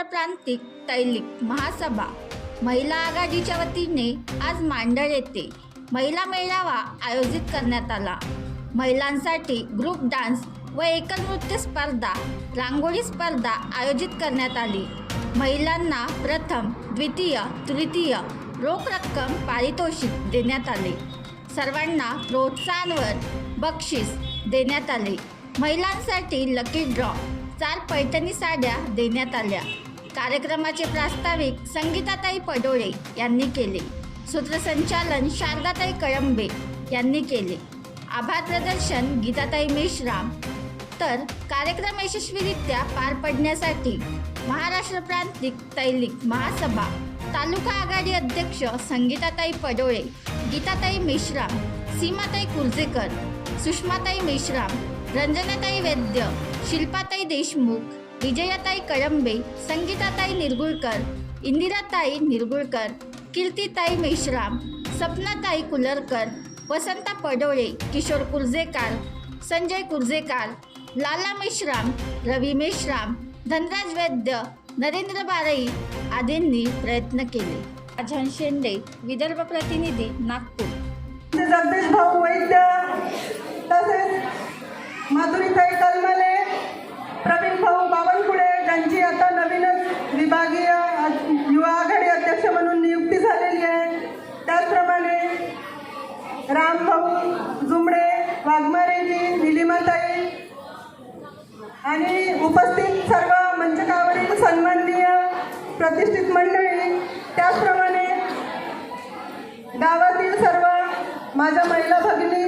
महाराष्ट्र प्रांतिक तैलिक महासभा महिला आघाडीच्या वतीने आज मांडळ येथे महिला मेळावा आयोजित करण्यात आला. महिलांसाठी ग्रुप डान्स व एकल नृत्य स्पर्धा रांगोळी स्पर्धा आयोजित करण्यात आली. महिलांना प्रथम द्वितीय तृतीय रोख रक्कम पारितोषिक देण्यात आले. सर्वांना प्रोत्साहनवर बक्षीस देण्यात आले. महिलांसाठी लकी ड्रॉ चार पैठणी साड्या देण्यात आल्या. कार्यक्रमाचे प्रास्ताविक संगीताताई पडोळे यांनी केले. सूत्रसंचालन शारदाताई कळंबे यांनी केले. आभार प्रदर्शन गीताताई मेश्राम. तर कार्यक्रम यशस्वीरित्या पार पडण्यासाठी महाराष्ट्र प्रांतिक तैलिक महासभा तालुका आघाडी अध्यक्ष संगीताताई पडोळे गीताताई मेश्राम सीमाताई कुर्जेकर सुषमाताई मेश्राम रंजनाताई वैद्य शिल्पाताई देशमुख विजयाताई कळंबे संगीताताई निरगुळकर इंदिराताई निरगुळकर कीर्तिताई मेश्राम सपनाताई कुलरकर वसंता पडोळे किशोर कुर्जेकार संजय कुर्जेकार लाला मेश्राम रवी मेश्राम धनराज वैद्य नरेंद्र बारई आदींनी प्रयत्न केले. अजहन शेंडे विदर्भ प्रतिनिधी नागपूर. जगदीश भाऊ वैद्य तसेच माधुरीताई कलमले रामभाऊ जुमडे वाघमारेजी निलिमाताई आणि उपस्थित सर्व मंचकावरील सन्माननीय प्रतिष्ठित मंडळी. त्याचप्रमाणे गावातील सर्व माझ्या महिला भगिनी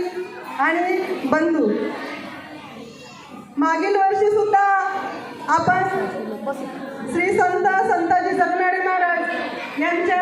आणि बंधू. मागील वर्षी सुद्धा आपण श्री संत संताजी जगनाडे महाराज यांच्या